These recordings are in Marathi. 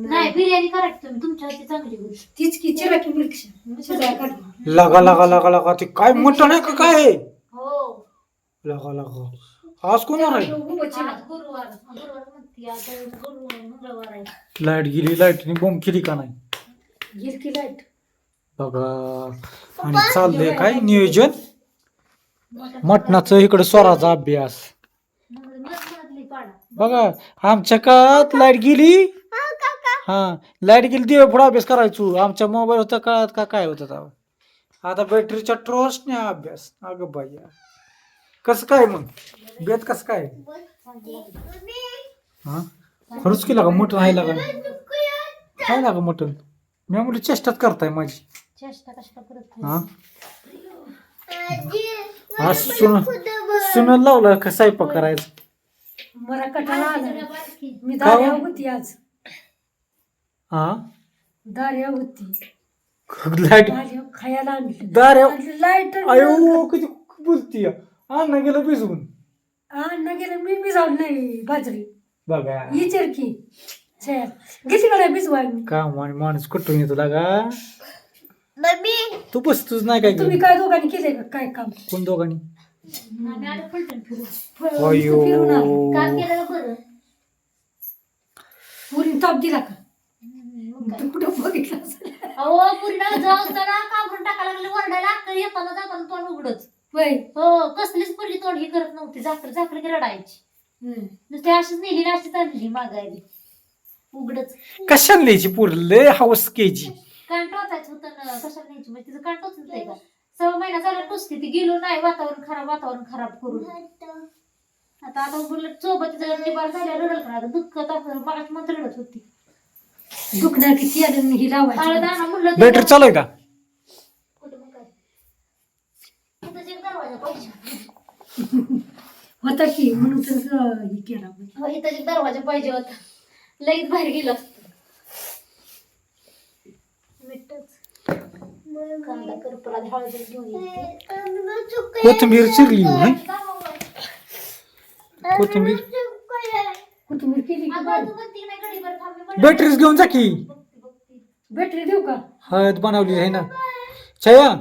नाही बिर्याणी करा की तुम्ही. तुमच्या हातची चांगली होईल तीच की चिरा की शिजाय काढवा लगा लगा लगा लगा. ते काय मटण आहे का काय? हो. लगा लगा. आज कोण आहे उभं चिरा. आज गुरुवार गुरुवार म्हणते. आज गुरुवार मंगळवार आहे. लाइट गेली लाईटने बॉम्ब केली का नाही? गेल की लाइट. बघा. आणि चाललंय काय नियोजन? मटणाचं इकडे स्वराचा अभ्यास. मग मधली पाडा. बघा आमच्या काळात लाइट गेली हा लाइट गेली दिवे पुढे अभ्यास करायचो. आमच्या मोबाईल होता काळात का काय होतं तेव्हा? आता बॅटरीच्या ट्रॉसने अभ्यास. अगं बाई कसं काय मग? बेत कसं काय? हा? खरंच केला का मटण आहे लागा काय लागा मटण मी म्हणलं चेष्टात करताय माझी. चेष्टा कशा करत हा? आज सुन सुन लावलं का स्वयंपाक करायचं? मला कटाळा आला. मी का हो? होती आज. हा दार्या होती. लाइट. दार्या खायला आणली. दार्या लाइट अयो किती बोलती अन्न गेलं भिजवून. अन्न गेलं मी भिजावलं नाही बाजरी. बघा. विचार की. छे कडे मी? काम आणि माणूस कुठून येतो लागा? तू बसतोच नाही काय तुम्ही. काय दोघांनी केले का? काय काम? कोण दोघांनी? आलो फिरून. अयो. केलं का बरं. ताप दिला का? तू कुठं बघितलं असेल? अहो पूर्ण जाऊन त्याला काबरून टाकायला लागले वरडायला अक्कल येताना जाताना तोंड उघडच. वय हो कसलीच पडली तोंड ही करत नव्हती झाकल झाकल की रडायची. हम्म. नुसती अशीच नेली ना अशीच आणली मागायली उघडच. कशाला न्यायची पुरले हाऊस केजी. कान टोचायचं होतं ना कशाला न्यायची? म्हणजे तिचं कान टोचत आहे का? सहा महिना झाला टोचते ती गेलो नाही वातावरण खराब वातावरण खराब करून. आता आता बुलेट सोबत तिचं निबार झाल्या रडल का आता दुःख मागाच मंत्र रडत होती. दुखणार की तेल ही आळं लावायची दाणा म्हणलं ते- बॅटरी चालू आहे का? कुठं मग काय? तिथंच एक दरवाजा पाहिजे. होता की म्हणून तर अं, हे केला मी. हो, इथं एक दरवाजा पाहिजे होता. बाहेर गेलं असतं. मिठच. कांदा करपला हळद घेऊन येते कोथिंबीर चिरली हो, हं? कोथिंबीर? कोथिंबीर केली की अगं, मी म्हणलं, बॅटरीच घेऊन जा की. बघते, बघते. बॅटरी देऊ का? हळद बनवली आहे ना. छया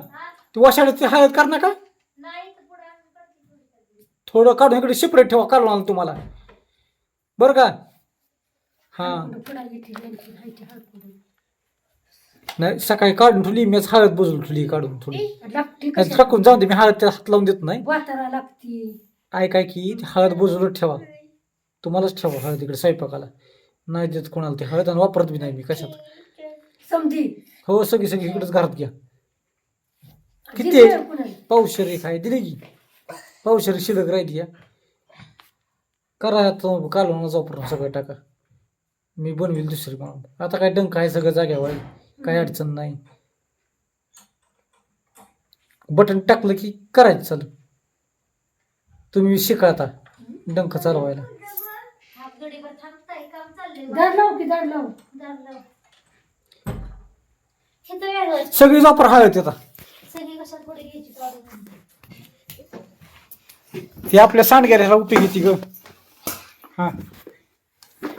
तू वशाळ्याची हळद कर ना का? नाही तर पुढे आम्ही करते थोडी तरी. थोडं काढून इकडे सेपरेट ठेवा काढून तुम्हाला बरं का? हा. नाही सकाळी काढून ठेवली मीच हळद बजून ठेवली काढून थोडी लागते नाही, कशाला? टाकून जाऊन दे मी हळद त्याला हात लावून देत नाही. वातारा लागते. काय काय की ती हळद बजूनच ठेवा. तुम्हालाच ठेवा हळद इकडे स्वयंपाकाला. नाही देत कोणाला ते. हळद आणि वापरत बी नाही मी कशात? हो सगळी सगळी इकडेच घरात घ्या. किती? दिली आहे? कुणाला? पावशेरी काय दिली की? पावशेरी शिल्लक राहिली या. करा तो कालवणाचा वापरून सगळं टाका. मी बनवील दुसरी म्हणून आता काय डंक आहे सगळं जाग्यावर आहे. काही अडचण नाही. बटन टाकलं की करायचं चालू. तुम्ही शिका आता डंक चालवायला. गडीभर थांबताय, काम चाललंय. दार लाव की दार लाव दार लाव. इथं वेगळं. सगळी वापर हळद आता सगळी कशात पुढे घ्यायची काढून. ती आपल्या सांडग्याला उपयोगी ती ग हा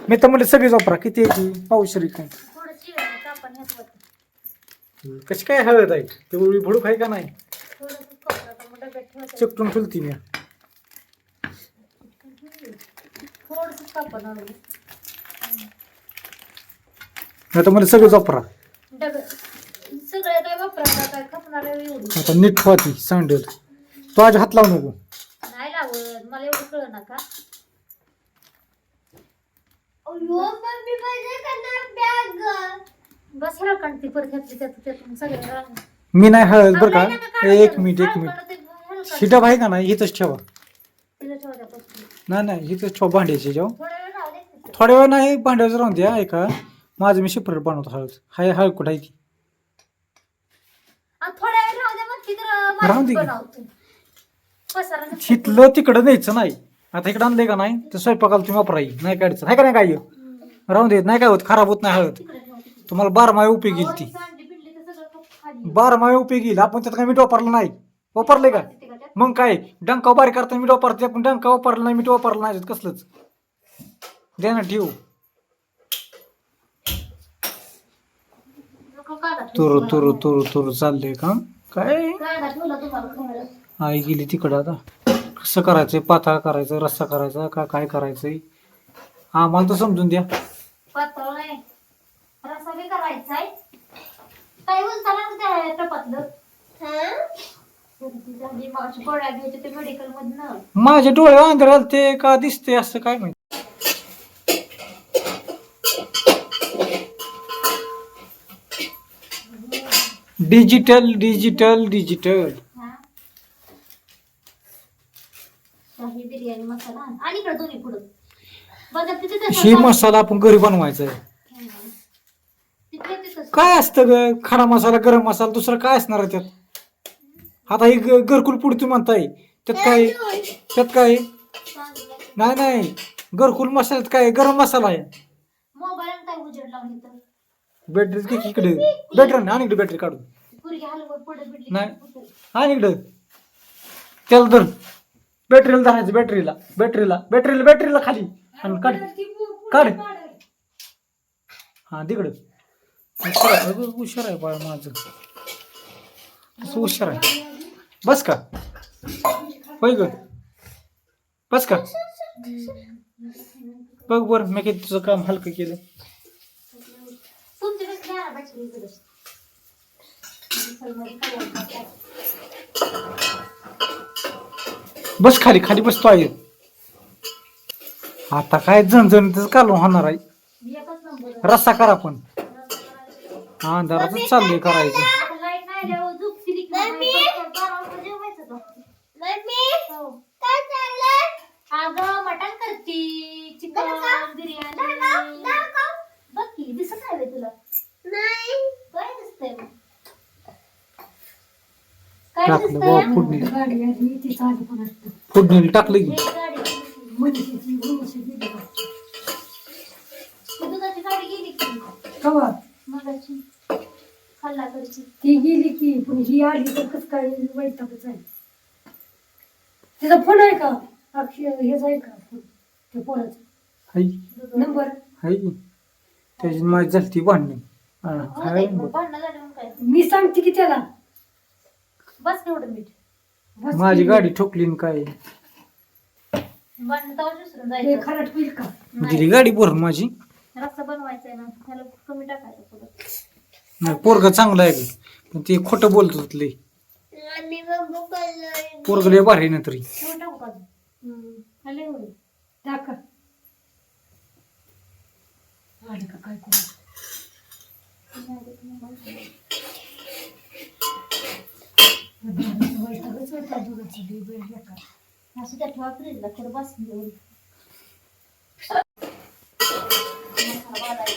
मी तर म्हणले सगळीच वापरा किती आहे ती पावशेरी काय थोडं शिवाय कापण ह्यात होतं. कशी काय हळद आहे ती उळी भडूक आहे का नाही मग डब्यात ठेवायचं. चिकटून ठेवती मी नाही तर मला सगळंच वापरा. काय काय खपणार एवढी आता नीट ठेवाती सांडेल. तो आज हात लावू नको. नाही लावत मला एवढं कळ नका बस परत त्यात त्यातून सगळ्या मी नाही हळद बरं का? एक मिनिट एक मिनिट. शिटप आहे का नाही? इथंच ठेवा. नाही नाही इथंच ठेवा भांड्याची जेव्हा थोड्या वेळ नाही भांड्याचं राहून द्या ऐका. माझं मी सेपरेट बनवतो हळद हाय हळद कुठं आहे ती थोड्या वेळ राहू द्या मग ती तर राहू माझीच दे की. बनवतो पसारा नको. तिथलं तिकडं न्यायचं नाही. आता इकडं आणलंय का नाही? तर स्वयंपाकाला तुम्ही वापराई नाही काढायचं आहे का नाही काय राहून देत नाही काय होत खराब होत नाही हळद. तिकडे ठेवा, तिकडे. तुम्हाला बारा माय उपयोगी येईल अहो, ती. तर सगळं तो खाली. उपयोगी. येईल आपण त्यात काय मीठ वापरलं नाही. वापरलंय का का? मग काय डंका बारीक करताना मीठ वापरते पण डंका वापरला नाही मीठ वापरलं नाही कसलंच? द्या ना ठेवू. तुरु तुरु तुरु तुरु चाललंय का काय? आई गेली तिकडं आता. कसं करायचंय? पाताळ करायचं रस्सा करायचा का काय करायचंय? आम्हाला तर समजून द्या. पातळ नाही. बी करायचा त्या झाली मावशी गोळ्या ते मेडिकल मधनं माझे डोळे आंधळ ते का दिसते असं काय माहिती? डिजिटल डिजिटल डिजिटल हा शाही बिर्याणी मसाला आणि इकडे दोन्ही पुढं बघा तिथे तसं ही मसाला आपण घरी बनवायचा आहे तिथे तिथं काय असतं ग? खडा मसाला गरम मसाला दुसरं काय असणार आहे त्यात? आता ही घरकुल पुढे तुम्ही म्हणताय. त्यात काय? त्यात काय. नाही नाही. घरकुल मसाल्यात काय? गरम मसाला आहे. मोबाईल काय उजेड लावून इथं? बॅटरी घे इकडे. बॅटरी नाही आणि इकडे बॅटरी काढून. नाही. आणि इकडे. त्याला धर. बॅटरीला धरायचं बॅटरीला बॅटरीला बॅटरीला बॅटरीला खाली. आणि काढ. काढ. हा तिकडं. हुशार आहे. अगं, हुशार आहे बाळ माझं. कसं हुशार आहे. बस का. होय ग. बस का. बघ बर मी किती तुझं काम हलकं केलं. बस खाली खाली बसतो आहे आता काय झणझणीतच कालू होणार आहे. रस्सा करा पण. हा अंधारातच चाललंय करायचं आता लाइट नाही आल्यावर झोप सिरिक बारा वाजता जेवायचं का? हो. अगं मटण करती चिकन बिर्याणी. बघ की दिसत आहे बे तुला. काय दिसतंय मग? काय टाकलं दिसतंय? बाबा फोडणी गाडी आली ती चालू पण असतं. फोडणी टाकलं की? हे गाडी मनीषाची मनीषा गेली का? ती दुधाची गाडी गेली की? कवा? मगाची. खाल्लाकडची. ती गेली की पण ही आली तर कसं काय वैतागच आहे? तिचा फोन आहे का? अक्षय हेच आहे का? फोन त्या पोराचा. हाय. नंबर? हाय. की त्याची माझी भांडणी. हा, हाय बघ. भांडणं झाली काय? मी सांगते की त्याला. बस मीठ बस माझी की. गाडी ठोकली न काय? भांडणं तेव्हा विसरून ते जायचं खराट होईल का? गेली गाडी भरून माझी. रस्ता बनवायचा आहे ना त्याला कमी टाकायचं पुढं. पोरग चांगलं आहे की. पण ते खोटं बोलत होत लय. पोरग लय भारी ना तरी. तेवढं टाकू का आले एवढी टाका आलं का? काय करू? होता दुधाचा लई वेळ बेकार. असं त्या ठेवा फ्रीजला थोडं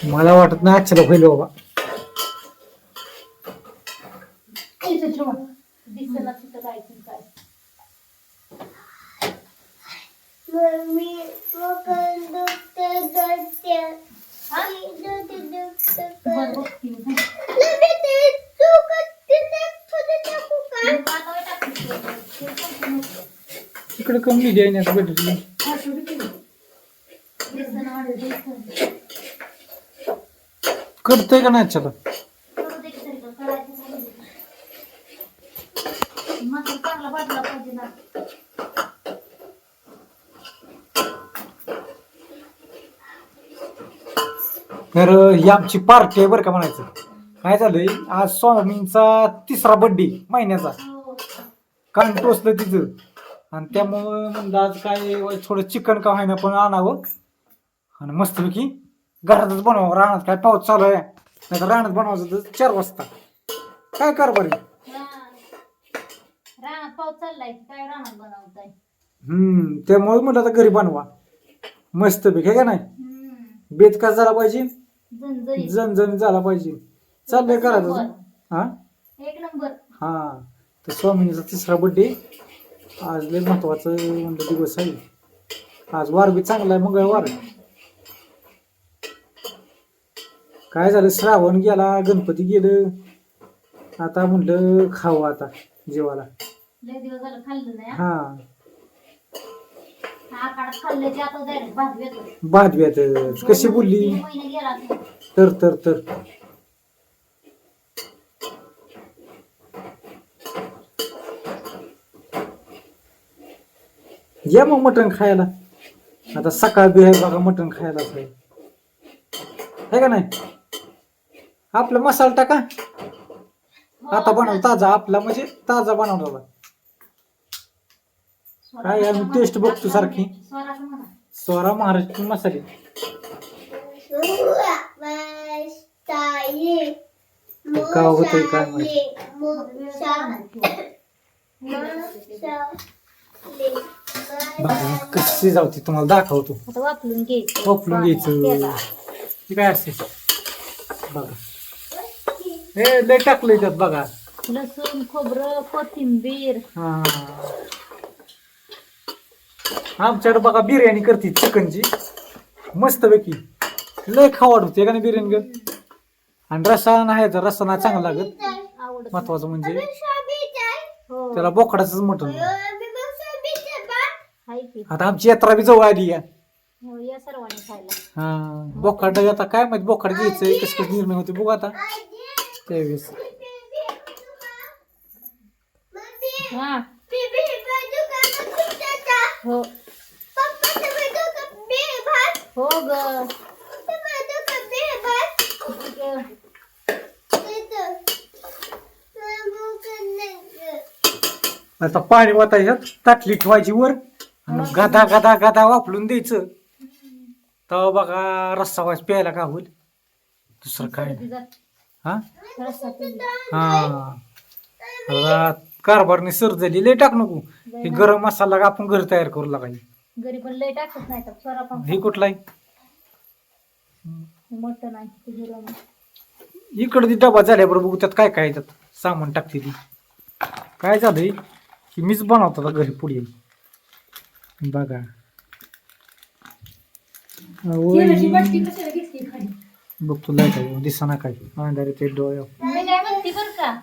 मला वाटत नाही आजच्याला होईल बाबा इथं ठेवा दिसेना तिथं काय ते काय हा? बरं, बघते मी. आता वय टाकते. ते संपून होतं. तिकडे कमी. करतोय का नाही आजच्याला करू दे की तरी पण, करायचं राहू दे. मसाला चांगला भाजला पाहिजे ना तर ही आमची पार्टी आहे बरं का म्हणायचं. काय झालंय आज स्वामींचा तिसरा बड्डे महिन्याचा. कान टोचलं तिचं आणि त्यामुळं म्हणलं आज काय थोडं चिकन का व्हायना पण आणावं. आणि मस्तपैकी घरातच बनवावं. रानात काय पाऊस चालू आहे? नाही तर रानात बनवायचं तर चार वाजता. काय कर बरं. रानात पाऊस चाललाय की काय रानात बनवताय? हम्म त्यामुळे म्हटलं आता घरी बनवा. मस्तपैकी आहे का नाही. बेत का झाला पाहिजे? झणझणीत. जण झाला पाहिजे. चाललंय करायचं. हा? एक नंबर. हा. तर स्वामींचा तिसरा बड्डे आज लय महत्वाचं म्हणलं दिवस आहे. आज वार बी चांगला आहे मंगळवार. काय झालं? श्रावण गेला गणपती गेलं. आता म्हणलं खाऊ आता जेवायला. लय दिवस झालं खाल्लं नाही हा. हा. भादव्यात कशी बोलली? तर तर तर. या मग मटण खायला. आता सकाळ बिहार बघा मटण खायला आहे का नाही? आपला मसाला टाका. आता बनव ताजा आपला म्हणजे ताजा बनवला काय आम्ही टेस्ट बघतो सारखी. स्वरा महाराष्ट्र मसाले. का होतंय काय माहिती? बघा कशी जावती तुम्हाला दाखवतो. वापरून घ्यायचं. वापरून घ्यायचं. त्याला. हे काय असते बघा. हे लय टाकलंय त्यात बघा. लसूण खोबरं कोथिंबीर. हा. आमच्याकडे बघा बिर्याणी करते चिकनची. मस्त पैकी लय खावाड होते का नाही बिर्याणी ग? आणि रस्सा नाही तर रस्सा नाही चांगला लागत. महत्वाचं म्हणजे. त्याला बोकडाच मटण. आता आमची यात्रा बी जवळ आली या. हा बोकाड आता काय माहिती बोकाड घ्यायचंय कस कसं निर्णय होते बघू आता. त्यावेळेस. हा. हो हो ग. आता पाणी वाटायचं ताटली ठेवायची वर आणि गदा गदा गदा वापरून द्यायचं. तेव्हा बघा रस्सा वाज प्यायला का होईल? दुसरं काय नाही. हा. हा. कारभारने सर झाली लय टाक नको. हे गरम मसाला आपण घरी तयार करू लागायची घरी पण लय टाकत नाही तर स्वरा पण हे कुठला आहे मोठं नाही ते. इकडे ती डबा झाल्याबरोबर बघू त्यात काय काय आहे त्यात. सामान टाकते ती. काय झालंय? की मीच बनवतो आता घरी पुढे. बघा. तेलाची आवई. बाटली कशाला घेतली खाली? आहे दिसना काय. अंधारे ते डोळे. मी काय म्हणते बरं का.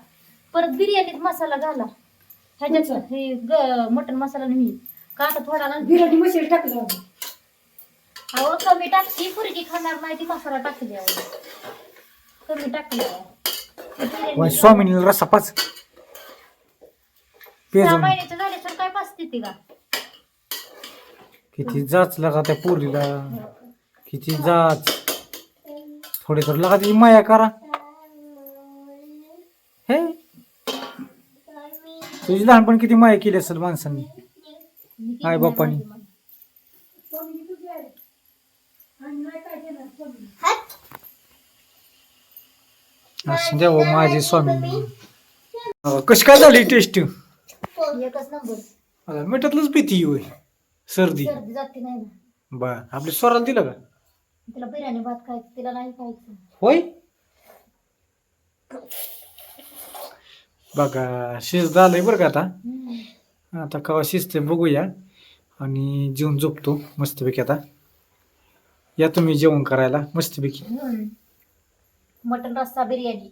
परत बिर्याणीत मसाला घाला. ह्याच्यात हे ग- मटण मसाला नाही. का आता थोडा घाल बिर्याणी मशीन टाकलं अहो कमी टाकती. पुरकी खाणार नाही ती मसाला टाकली अहो कमी टाकली वाय स्वामीनी रस्सा पाच. सहा झाल्याशिवाय काय पाचते ती का? किती जाच लागा त्या पोरीला. किती जाच. थोडे थोडे लागा तिची माया करा. हे? तुझी लहानपण किती माया केली असेल माणसांनी? आई बापानी. असं माझी स्वामी. कशी काय झाली टेस्ट? मिठातलंच भीती होय. सर्दी. बर आपल्या स्वराला दिलं का? तिला बिर्याणी भात खायचं तिला नाही खायचं. होय? बघा शिज झालंय बरं का आता. आता कवा शिजते बघूया. आणि जेवण झोपतो मस्तपैकी आता. या तुम्ही जेवण करायला मस्तपैकी. मटण रस्सा बिर्याणी.